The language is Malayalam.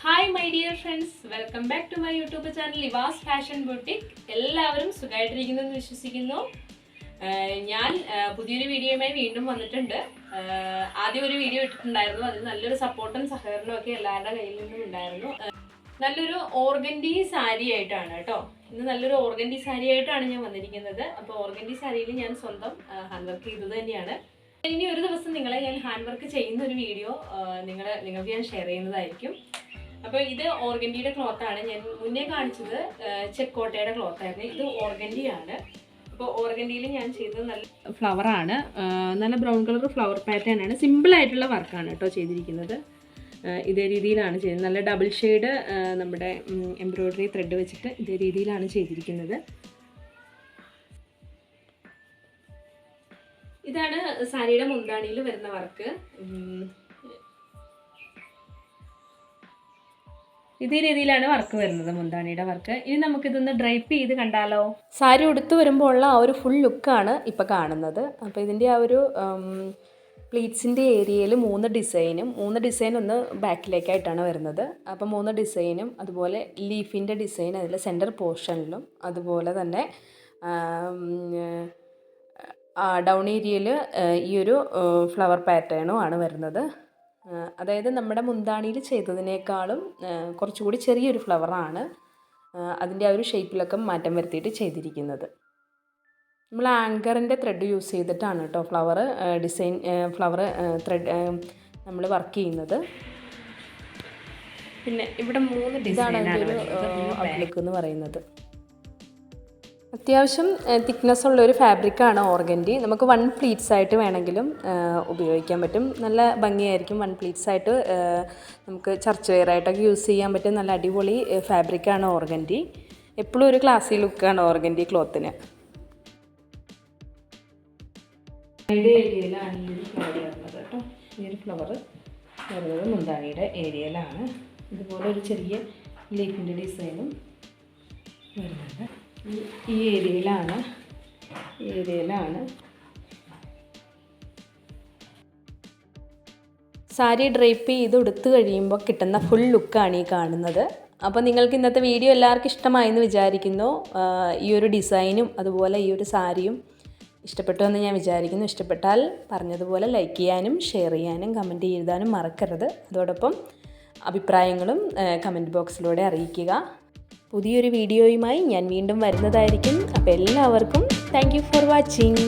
Hi my dear friends welcome back to my YouTube channel Livas fashion boutique എല്ലാവരും സുഖമായിട്ടിരിക്കുന്നു എന്ന് വിശ്വസിക്കുന്നു ഞാൻ പുതിയൊരു വീഡിയോയുമായി വീണ്ടും വന്നിട്ടുണ്ട്. ആദ്യം ഒരു വീഡിയോ ഇട്ടിട്ടുണ്ടായിരുന്നു. അതിൽ നല്ലൊരു സപ്പോർട്ടും സഹകരണവും ഒക്കെ എല്ലാവരുടെ കയ്യിൽ നിന്നും ഉണ്ടായിരുന്നു. നല്ലൊരു ഓർഗൻഡി സാരി ആയിട്ടാണ് കേട്ടോ. ഇന്ന് നല്ലൊരു ഓർഗൻഡി സാരി ആയിട്ടാണ് ഞാൻ വന്നിരിക്കുന്നത്. അപ്പോൾ ഓർഗൻഡി സാരിയിൽ ഞാൻ സ്വന്തം ഹാൻഡ് വർക്ക് ചെയ്തത് തന്നെയാണ്. ഇനി ഒരു ദിവസം നിങ്ങളെ ഞാൻ ഹാൻഡ് വർക്ക് ചെയ്യുന്ന ഒരു വീഡിയോ നിങ്ങൾ നിങ്ങൾക്ക് ഞാൻ ഷെയർ ചെയ്യുന്നതായിരിക്കും. അപ്പോൾ ഇത് ഓർഗൻഡിയുടെ ക്ലോത്ത് ആണ്. ഞാൻ മുന്നേ കാണിച്ചത് ചെക്കോട്ടയുടെ ക്ലോത്ത് ആയിരുന്നു. ഇത് ഓർഗൻഡി ആണ് അപ്പോൾ ഓർഗൻഡിയിൽ ഞാൻ ചെയ്തത് നല്ല ഫ്ലവർ ആണ്. നല്ല ബ്രൗൺ കളർ ഫ്ലവർ പാറ്റേൺ ആണ്. സിമ്പിൾ ആയിട്ടുള്ള വർക്കാണ് കേട്ടോ ചെയ്തിരിക്കുന്നത്. ഇതേ രീതിയിലാണ് ചെയ്തത്. നല്ല ഡബിൾ ഷെയ്ഡ് നമ്മുടെ എംബ്രോയ്ഡറി ത്രെഡ് വെച്ചിട്ട് ഇതേ രീതിയിലാണ് ചെയ്തിരിക്കുന്നത്. ഇതാണ് സാരിയുടെ മുന്താണിയിൽ വരുന്ന വർക്ക് ഇതേ രീതിയിലാണ് വർക്ക് വരുന്നത് മുന്താണിയുടെ വർക്ക് ഇനി നമുക്കിതൊന്ന് ഡ്രൈപ്പ് ചെയ്ത് കണ്ടാലോ? സാരി ഉടുത്ത് വരുമ്പോൾ ഉള്ള ആ ഒരു ഫുൾ ലുക്കാണ് ഇപ്പോൾ കാണുന്നത്. അപ്പോൾ ഇതിന്റെ ആ ഒരു പ്ലീറ്റ്സിന്റെ ഏരിയയിൽ മൂന്ന് ഡിസൈനും മൂന്ന് ഡിസൈൻ ഒന്ന് ബാക്കിലേക്കായിട്ടാണ് വരുന്നത്. അപ്പോൾ മൂന്ന് ഡിസൈനും അതുപോലെ ലീഫിന്റെ ഡിസൈൻ അതിൽ സെന്റർ പോർഷനിലും അതുപോലെ തന്നെ ഡൗൺ ഏരിയയിൽ ഈ ഒരു ഫ്ലവർ പാറ്റേണും ആണ് വരുന്നത്. അതായത് നമ്മുടെ മുന്താണിയിൽ ചെയ്തതിനേക്കാളും കുറച്ചുകൂടി ചെറിയൊരു ഫ്ലവറാണ് അതിന്റെ ആ ഒരു ഷേപ്പിലൊക്കെ മാറ്റം വരുത്തിയിട്ട് ചെയ്തിരിക്കുന്നത്. നമ്മൾ ആങ്കറിന്റെ ത്രെഡ് യൂസ് ചെയ്തിട്ടാണ് കേട്ടോ ഫ്ലവർ ഡിസൈൻ ഫ്ലവർ ത്രെഡ് നമ്മൾ വർക്ക് ചെയ്യുന്നത്. പിന്നെ ഇവിടെ മൂന്ന് ഡിസൈനാണ് ഔട്ട്ലുക്ക് എന്ന് പറയുന്നത്. അത്യാവശ്യം തിക്നെസ് ഉള്ള ഒരു ഫാബ്രിക്കാണ് ഓർഗൻഡി നമുക്ക് വൺ പ്ലീറ്റ്സ് ആയിട്ട് വേണമെങ്കിലും ഉപയോഗിക്കാൻ പറ്റും. നല്ല ഭംഗിയായിരിക്കും വൺ പ്ലീറ്റ്സ് ആയിട്ട് നമുക്ക് ചർച്ച് വെയർ ആയിട്ടൊക്കെ യൂസ് ചെയ്യാൻ പറ്റും നല്ല അടിപൊളി ഫാബ്രിക്കാണ് ഓർഗൻഡി എപ്പോഴും ഒരു ക്ലാസ്സി ലുക്കാണ് ഓർഗൻഡി ക്ലോത്തിന് ഏരിയയിലാണ് ഈ ഒരു ഫ്ലവർ മുന്താണിയുടെ ഏരിയയിലാണ് ഇതുപോലെ ഒരു ചെറിയ ലീഫിന്റെ ഡിസൈനും വരുന്നുണ്ട്. ഈ ഏരിയയിലാണ്. ഏരിയയിലാണ്. സാരി ഡ്രൈപ്പ് ചെയ്ത് ഉടുത്തു കഴിയുമ്പോൾ കിട്ടുന്ന ഫുൾ ലുക്കാണ് ഈ കാണുന്നത്. അപ്പോൾ നിങ്ങൾക്ക് ഇന്നത്തെ വീഡിയോ എല്ലാവർക്കും ഇഷ്ടമായെന്ന് വിചാരിക്കുന്നു. ഈ ഒരു ഡിസൈനും അതുപോലെ ഈ ഒരു സാരിയും ഇഷ്ടപ്പെട്ടു എന്ന് ഞാൻ വിചാരിക്കുന്നു. ഇഷ്ടപ്പെട്ടാൽ പറഞ്ഞതുപോലെ ലൈക്ക് ചെയ്യാനും ഷെയർ ചെയ്യാനും കമന്റ് എഴുതാനും മറക്കരുത്. അതോടൊപ്പം അഭിപ്രായങ്ങളും കമന്റ് ബോക്സിലൂടെ അറിയിക്കുക. പുതിയൊരു വീഡിയോയുമായി ഞാൻ വീണ്ടും വരുന്നതായിരിക്കും. അപ്പോൾ എല്ലാവർക്കും താങ്ക് ഫോർ വാച്ചിങ്